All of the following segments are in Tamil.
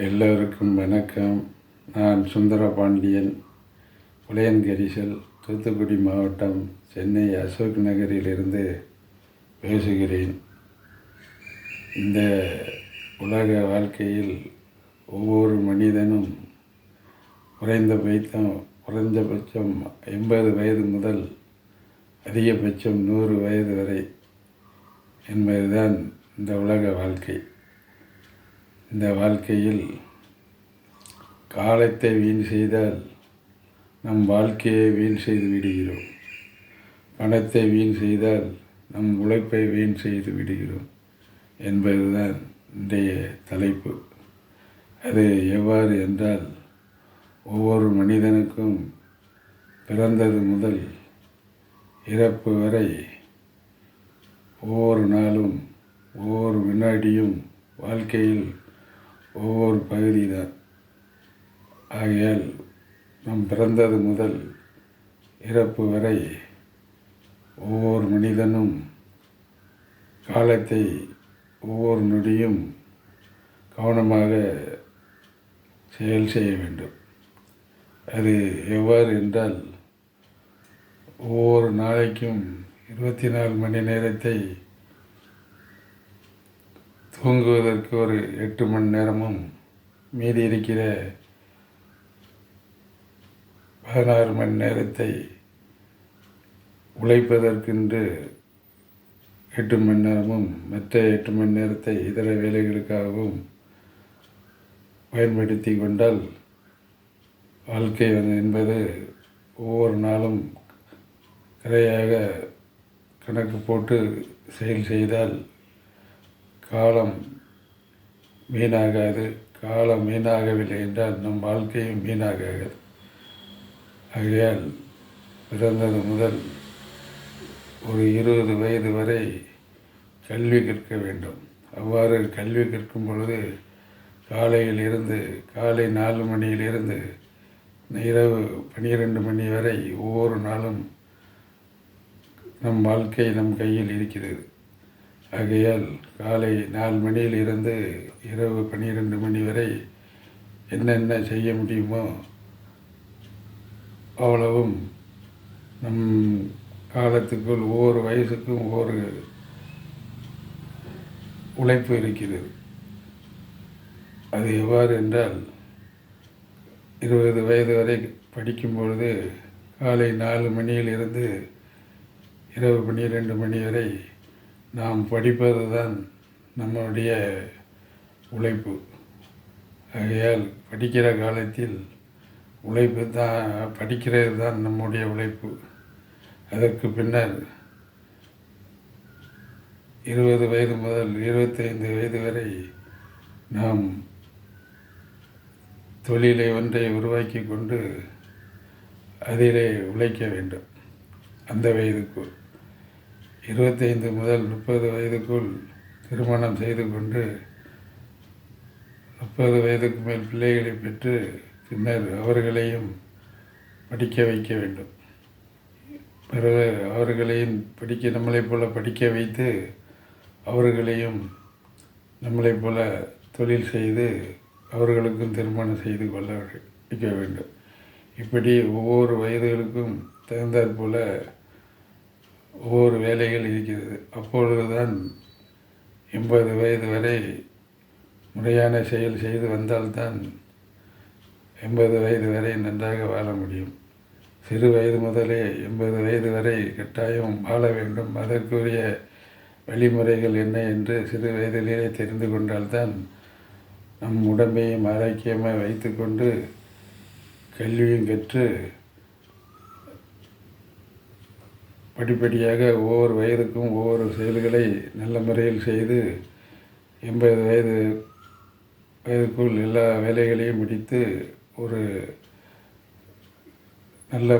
எல்லோருக்கும் வணக்கம். நான் சுந்தர பாண்டியன் புலையன்கரிசல் தூத்துக்குடி மாவட்டம் சென்னை அசோக் நகரிலிருந்து பேசுகிறேன். இந்த உலக வாழ்க்கையில் ஒவ்வொரு மனிதனும் குறைந்த பைத்தம் குறைந்தபட்சம் எண்பது வயது முதல் அதிகபட்சம் நூறு வயது வரை என்பதுதான் இந்த உலக வாழ்க்கை. இந்த வாழ்க்கையில் காலத்தை வீண் செய்தால் நம் வாழ்க்கையை வீண் செய்து விடுகிறோம். பணத்தை வீண் செய்தால் நம் உழைப்பை வீண் செய்து விடுகிறோம் என்பதுதான் இன்றைய தலைப்பு. அது எவ்வாறு என்றால் ஒவ்வொரு மனிதனுக்கும் பிறந்தது முதல் இறப்பு வரை ஒவ்வொரு நாளும் ஒவ்வொரு வினாடியும் வாழ்க்கையில் ஒவ்வொரு பகுதி தான் ஆகையால் நம் பிறந்தது முதல் இறப்பு வரை ஒவ்வொரு மனிதனும் காலத்தை ஒவ்வொரு நொடியும் கவனமாக செயல் செய்ய வேண்டும். அது எவ்வாறு என்றால் ஒவ்வொரு நாளைக்கும் இருபத்தி நாலு மணி நேரத்தை தூங்குவதற்கு ஒரு எட்டு மணி நேரமும் மீதி இருக்கிற பதினாறு மணி நேரத்தை உழைப்பதற்கென்று எட்டு மணி நேரமும் மற்ற எட்டு மணி நேரத்தை இதர வேலைகளுக்காகவும் பயன்படுத்தி கொண்டால் வாழ்க்கை என்பது ஒவ்வொரு நாளும் கரையாக கணக்கு போட்டு செயல் செய்தால் காலம் வீணாகாது. காலம் வீணாகவில்லை என்றால் நம் வாழ்க்கையும் வீணாகாது ஆகையால் பிறந்தது முதல் ஒரு இருபது வயது வரை கல்வி கற்க வேண்டும். அவ்வாறு கல்வி கற்கும் பொழுது காலையில் இருந்து காலை நாலு மணியிலிருந்து இரவு பனிரெண்டு மணி வரை ஒவ்வொரு நாளும் நம் வாழ்க்கை நம் கையில் இருக்கிறது. ஆகையால் காலை நாலு மணியில் இருந்து இரவு பன்னிரெண்டு மணி வரை என்னென்ன செய்ய முடியுமோ அவ்வளவும் நம் காலத்துக்குள் ஒவ்வொரு வயசுக்கும் ஒவ்வொரு உழைப்பு இருக்கிறது. அது எவ்வாறு என்றால் இருபது வயது வரை படிக்கும் பொழுது காலை நாலு மணியிலிருந்து இரவு பன்னிரெண்டு மணி வரை நாம் படிப்பது தான் நம்முடைய உழைப்பு. ஆகையால் படிக்கிற காலத்தில் உழைப்பு தான் படிக்கிறது தான் நம்முடைய உழைப்பு. அதற்கு பின்னர் இருபது வயது முதல் இருபத்தைந்து வயது வரை நாம் தொழிலை ஒன்றை உருவாக்கி கொண்டு அதிலே உழைக்க வேண்டும். அந்த வயதுக்குள். இருபத்தைந்து முதல் முப்பது வயதுக்குள் திருமணம் செய்து கொண்டு முப்பது வயதுக்கு மேல் பிள்ளைகளை பெற்று பின்னர் அவர்களையும் படிக்க வைக்க வேண்டும். பிறகு அவர்களையும் படிக்க நம்மளைப் போல படிக்க வைத்து அவர்களையும் நம்மளைப் போல தொழில் செய்து அவர்களுக்கும் திருமணம் செய்து கொள்ள வைக்க வேண்டும். இப்படி ஒவ்வொரு வயதுகளுக்கும் தகுந்தாற் போல ஒவ்வொரு வேலைகள் இருக்கிறது. அப்பொழுதுதான் எண்பது வயது வரை முறையான செயல் செய்து வந்தால்தான் எண்பது வயது வரை நன்றாக வாழ முடியும். சிறு வயது முதலே எண்பது வயது வரை கட்டாயம் வாழ வேண்டும். அதற்குரிய வழிமுறைகள் என்ன என்று சிறு வயதிலேயே தெரிந்து கொண்டால்தான் நம் உடம்பையும் ஆரோக்கியமாக வைத்துக்கொண்டு கல்வியும் கற்று படிப்படியாக ஒவ்வொரு வயதுக்கும் ஒவ்வொரு செயல்களை நல்ல முறையில் செய்து எண்பது வயது வயதுக்குள் எல்லா வேலைகளையும் முடித்து ஒரு நல்ல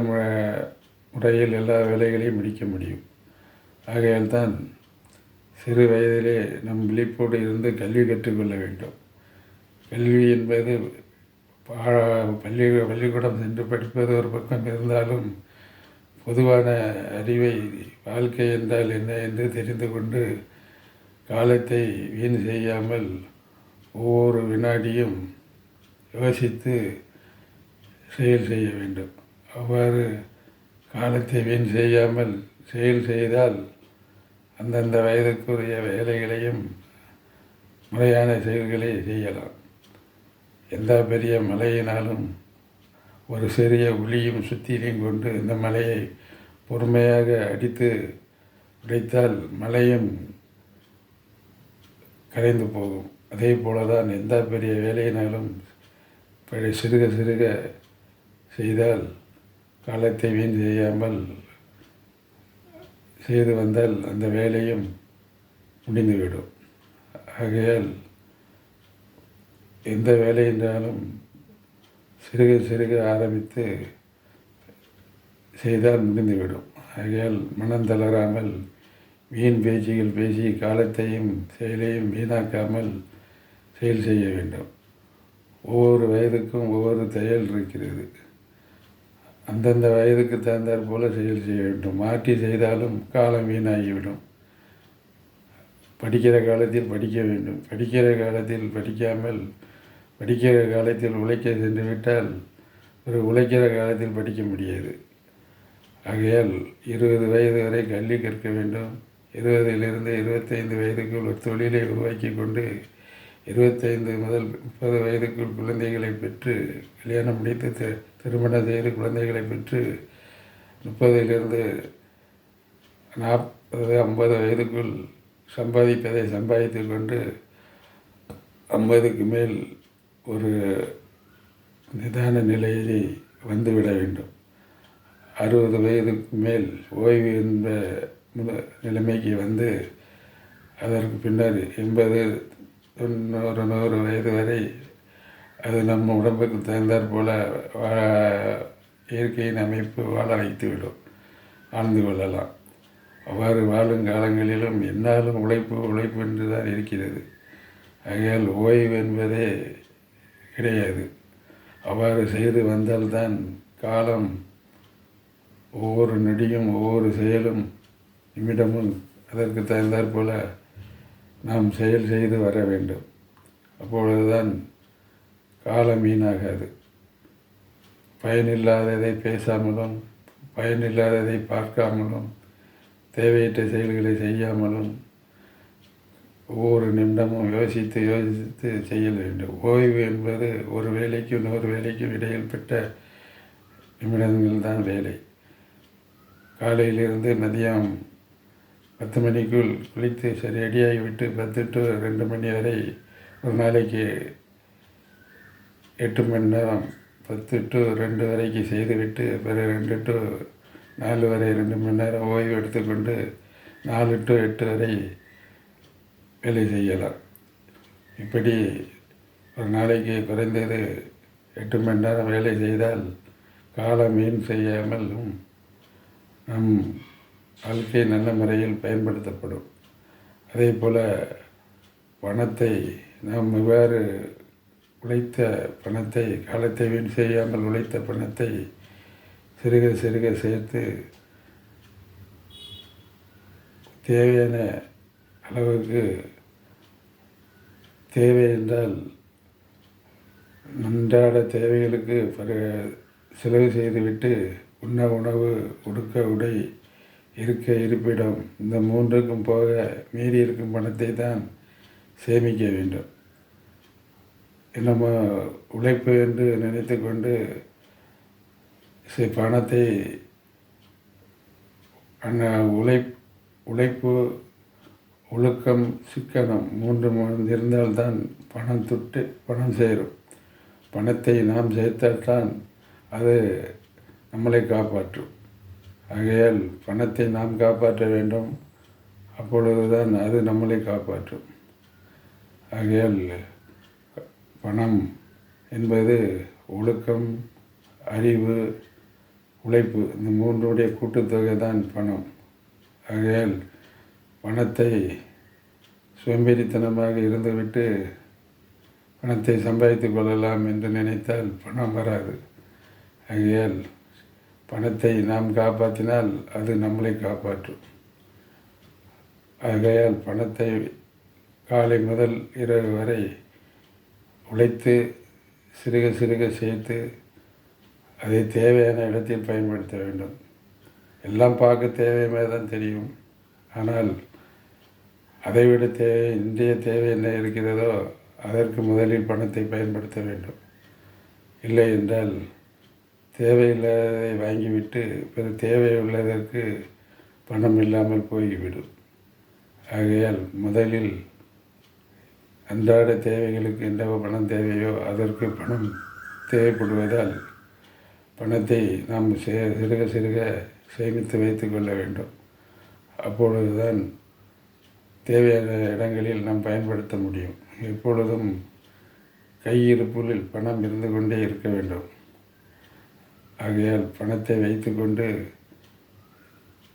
முறையில் எல்லா வேலைகளையும் முடிக்க முடியும். ஆகையால் தான் சிறு வயதிலே நம் விழிப்போடு இருந்து கல்வி கற்றுக்கொள்ள வேண்டும். கல்வி என்பது பள்ளி பள்ளிக்கூடம் சென்று படிப்பது ஒரு பக்கம் இருந்தாலும் பொதுவான அறிவை வாழ்க்கை என்றால் என்ன என்று தெரிந்து கொண்டு காலத்தை வீண் செய்யாமல் ஒவ்வொரு வினாடியும் யோசித்து செயல் செய்ய வேண்டும். அவ்வாறு காலத்தை வீண் செய்யாமல் செயல் செய்தால் அந்தந்த வயதுக்குரிய வேலைகளையும் முறையான செயல்களை செய்யலாம். எந்த பெரிய மலையினாலும் ஒரு சிறிய உளியும் சுத்தியிலையும் கொண்டு இந்த மலையை பொறுமையாக அடித்து உடைத்தால் மலையும் கரைந்து போகும். அதே போல தான் எந்த பெரிய வேலையினாலும் பழைய சிறுக சிறுக செய்தால் காலத்தை வீண் செய்யாமல் செய்து வந்தால் அந்த வேலையும் முடிந்துவிடும். ஆகையால் எந்த வேலை என்றாலும் சிறுக சிறுக ஆரம்பித்து செய்தால் முடிந்துவிடும். ஆகையால் மனம் தளராமல் வீண் பேச்சுகள் பேசி காலத்தையும் செயலையும் வீணாக்காமல் செயல் செய்ய வேண்டும். ஒவ்வொரு வயதுக்கும் ஒவ்வொரு செயல் இருக்கிறது. அந்தந்த வயதுக்கு தகுந்தாற் போல செயல் செய்ய வேண்டும். மாற்றி செய்தாலும் காலம் வீணாகிவிடும். படிக்கிற காலத்தில் படிக்க வேண்டும். படிக்கிற காலத்தில் படிக்காமல் படிக்கிற காலத்தில் உழைக்க சென்று விட்டால் ஒரு உழைக்கிற காலத்தில் படிக்க முடியாது. ஆகையால் இருபது வயது வரை கல்வி கற்க வேண்டும். இருபதிலிருந்து இருபத்தைந்து வயதுக்குள் ஒரு தொழிலை உருவாக்கி கொண்டு இருபத்தைந்து முதல் முப்பது வயதுக்குள் குழந்தைகளை பெற்று கல்யாணம் முடித்து திருமணம் செய்து குழந்தைகளை பெற்று முப்பதிலிருந்து நாற்பது ஐம்பது வயதுக்குள் சம்பாதிப்பதை சம்பாதித்து கொண்டு ஐம்பதுக்கு மேல் ஒரு நிதான நிலையை வந்துவிட வேண்டும். அறுபது வயதுக்கு மேல் ஓய்வு என்ற முத- நிலைமைக்கு வந்து அதற்கு பின்னர் எண்பது தொண்ணூறு நூறு வயது வரை அது நம்ம உடம்புக்கு தகுந்தாற் போல வா- இயற்கையின் அமைப்பு வாழ வைத்துவிடும். ஆழ்ந்து கொள்ளலாம். அவ்வாறு வாழும் காலங்களிலும் என்னாலும் உழைப்பு உழைப்பு என்று தான் இருக்கிறது. ஆகையால் ஓய்வு என்பதே கிடையாது. அவ்வாறு செய்து வந்தால்தான் காலம் ஒவ்வொரு நொடியும் ஒவ்வொரு செயலும் நிமிடமும் அதற்கு தகுந்தாற் போல நாம் செயல் செய்து வர வேண்டும். அப்பொழுதுதான் காலம் வீணாகாது. பயனில்லாததை பேசாமலும் பயனில்லாததை பார்க்காமலும் தேவையற்ற செயல்களை செய்யாமலும் ஒவ்வொரு நிமிடமும் யோசித்து யோசித்து செய்ய வேண்டும். ஓய்வு என்பது ஒரு வேலைக்கும் இன்னொரு வேலைக்கும் இடையில் பெற்ற நிமிடங்கள் தான் வேலை. காலையிலிருந்து மதியம் பத்து மணிக்குள் குளித்து சரி ரெடியாகி விட்டு பத்து டு ரெண்டு மணி வரை ஒரு நாளைக்கு எட்டு மணி நேரம் பத்து டு ரெண்டு வரைக்கும் செய்துவிட்டு பிறகு ரெண்டு டு நாலு வரை ரெண்டு மணி நேரம் ஓய்வு எடுத்துக்கொண்டு நாலு டு எட்டு வரை வேலை செய்யலாம். இப்படி ஒரு நாளைக்கு குறைந்தது எட்டு மணி நேரம் வேலை செய்தால் காலம் வீண் செய்யாமலும் நம் வாழ்க்கை நல்ல முறையில் பயன்படுத்தப்படும். அதே போல் பணத்தை நாம் இவ்வாறு உழைத்த பணத்தை காலத்தை வீண் செய்யாமல் உழைத்த பணத்தை சிறுக சிறுக சேர்த்து தேவையான அளவுக்கு தேவை என்றால் அன்றாட தேவைகளுக்கு பிற செலவு செய்துவிட்டு உண்ண உணவு உடுக்க உடை இருக்க இருப்பிடம் இந்த மூன்றுக்கும் போக மீறி இருக்கும் பணத்தை தான் சேமிக்க வேண்டும். நம்ம உழைப்பு என்று நினைத்து கொண்டு பணத்தை அந்த உழைப் உழைப்பு ஒழுக்கம் சிக்கனம் மூன்று மூன்று இருந்தால்தான் பணம் தொட்டு பணம் சேரும். பணத்தை நாம் சேர்த்தால்தான் அது நம்மளை காப்பாற்றும். ஆகையால் பணத்தை நாம் காப்பாற்ற வேண்டும். அப்பொழுதுதான் அது நம்மளை காப்பாற்றும். ஆகையால் பணம் என்பது ஒழுக்கம் அறிவு உழைப்பு இந்த மூன்றுடைய கூட்டுத்தொகை தான் பணம். ஆகையால் பணத்தை சோம்பேறித்தனமாக இருந்துவிட்டு பணத்தை சம்பாதித்து கொள்ளலாம் என்று நினைத்தால் பணம் வராது. ஆகையால் பணத்தை நாம் காப்பாற்றினால் அது நம்மளை காப்பாற்றும். ஆகையால் பணத்தை காலை முதல் இரவு வரை உழைத்து சிறுக சிறுக சேர்த்து அதை தேவையான இடத்தில் பயன்படுத்த வேண்டும். எல்லாம் பார்க்க தேவையுமே தான் தெரியும். ஆனால் அதைவிட தேவை இன்றைய தேவை என்ன இருக்கிறதோ அதற்கு முதலில் பணத்தை பயன்படுத்த வேண்டும். இல்லை என்றால் தேவையில்லாததை வாங்கிவிட்டு பிறகு தேவையுள்ளதற்கு பணம் இல்லாமல் போய்விடும். ஆகையால் முதலில் அன்றாட தேவைகளுக்கு என்ன பணம் தேவையோ அதற்கு பணம் தேவைப்படுவதால் பணத்தை நாம் சே சிறுக சிறுக சேமித்து வைத்து கொள்ள வேண்டும். அப்பொழுதுதான் தேவையான இடங்களில் நாம் பயன்படுத்த முடியும். எப்பொழுதும் கையிருப்பில் பணம் இருந்து கொண்டே இருக்க வேண்டும். ஆகையால் பணத்தை வைத்துக்கொண்டு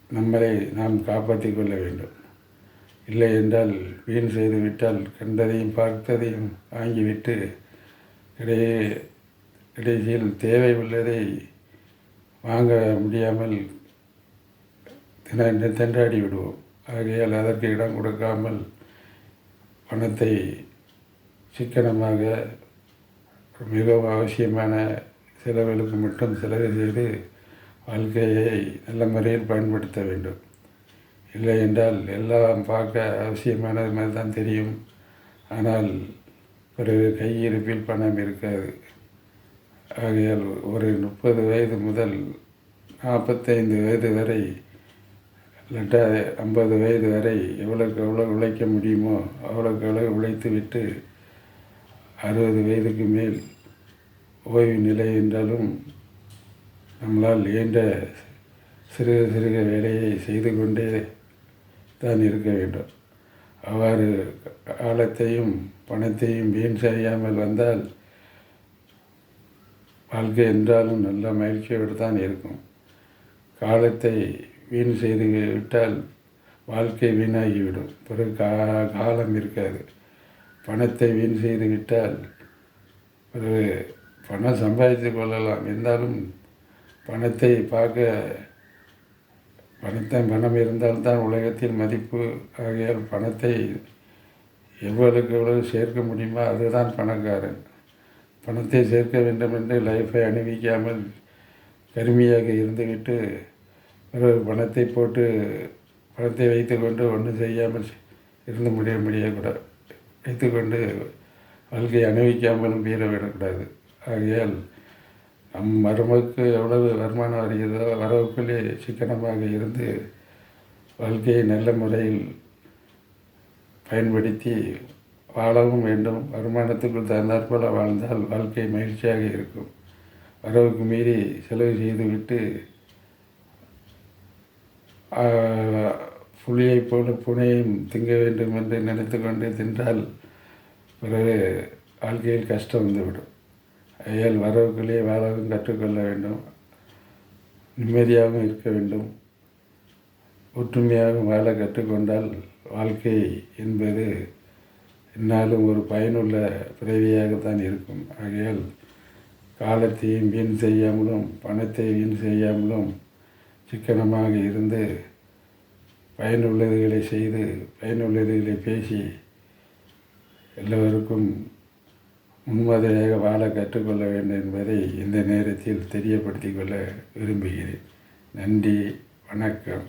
நம்மளை நாம் காப்பாற்றிக் கொள்ள வேண்டும். இல்லை என்றால் வீண் செய்து விட்டால் கண்டதையும் பார்த்ததையும் வாங்கிவிட்டு இடையே கடைசியில் தேவை உள்ளதை வாங்க முடியாமல் தின திண்டாடி விடுவோம். ஆகையால் அதற்கு இடம் கொடுக்காமல் பணத்தை சிக்கனமாக மிகவும் அவசியமான செலவுகளுக்கு மட்டும் செலவு செய்து வாழ்க்கையை நல்ல முறையில் பயன்படுத்த வேண்டும். இல்லை என்றால் எல்லாம் பார்க்க அவசியமானது மாதிரி தான் தெரியும். ஆனால் பிறகு கையிருப்பில் பணம் இருக்காது. ஆகையால் ஒரு முப்பது வயது முதல் நாற்பத்தைந்து வயது வரை இல்லாட்டா ஐம்பது வயது வரை எவ்வளோக்கு எவ்வளோ உழைக்க முடியுமோ அவ்வளோக்கு அவ்வளோ உழைத்து விட்டு அறுபது வயதுக்கு மேல் ஓய்வு நிலை என்றாலும் நம்மளால் இயன்ற சிறுக சிறுக வேலையை செய்து கொண்டே தான் இருக்க வேண்டும். அவ்வாறு காலத்தையும் பணத்தையும் வீண் செய்யாமல் வந்தால் வாழ்க்கை என்றாலும் நல்ல மகிழ்ச்சியோடு தான் இருக்கும். காலத்தை வீண் செய்து விட்டால் வாழ்க்கை வீணாகிவிடும். பிறகு கா காலம் இருக்காது. பணத்தை வீண் செய்து விட்டால் பிறகு பணம் சம்பாதித்து கொள்ளலாம். இருந்தாலும் பணத்தை பார்க்க பணத்தை பணம் இருந்தால்தான் உலகத்தில் மதிப்பு. ஆகையால் பணத்தை எவ்வளவுக்கு எவ்வளவு சேர்க்க முடியுமோ அதுதான் பணக்காரன். பணத்தை சேர்க்க வேண்டும் என்று லைஃப்பை அணிவிக்காமல் கருமையாக இருந்துவிட்டு பணத்தை போட்டு பணத்தை வைத்துக்கொண்டு ஒன்றும் செய்யாமல் இருந்து முடிய முடியக்கூடாது. வைத்துக்கொண்டு வாழ்க்கையை அனுபவிக்காமலும் வீர விடக்கூடாது. ஆகையால் நம் மருமக்கு எவ்வளவு வருமானம் வருகிறதோ வரவுக்குள்ளே சிக்கனமாக இருந்து வாழ்க்கையை நல்ல முறையில் பயன்படுத்தி வாழவும் வேண்டும். வருமானத்துக்குள் தகுந்தாற்போல் வாழ்ந்தால் வாழ்க்கை மகிழ்ச்சியாக இருக்கும். வரவுக்கு மீறி செலவு செய்துவிட்டு புலியை போல புனையும் திங்க வேண்டும் என்று நினைத்து கொண்டு தின்றால் பிறகு வாழ்க்கையில் கஷ்டம் வந்துவிடும். அயல் வரவுக்குள்ளே வாழவும் கற்றுக்கொள்ள வேண்டும். நிம்மதியாகவும் இருக்க வேண்டும். ஒற்றுமையாகவும் வாழ கற்றுக்கொண்டால் வாழ்க்கை என்பது என்னாலும் ஒரு பயனுள்ள பிறவியாகத்தான் இருக்கும். ஆகையால் காலத்தையும் வீண் செய்யாமலும் பணத்தை வீண் செய்யாமலும் சிக்கனமாக இருந்து பயனுள்ளதுகளை செய்து பயனுள்ளதுகளை பேசி எல்லோருக்கும் முன்மாதிரியாக வாழ கற்றுக்கொள்ள வேண்டும் என்பதை இந்த நேரத்தில் தெரியப்படுத்திக் கொள்ள விரும்புகிறேன். நன்றி வணக்கம்.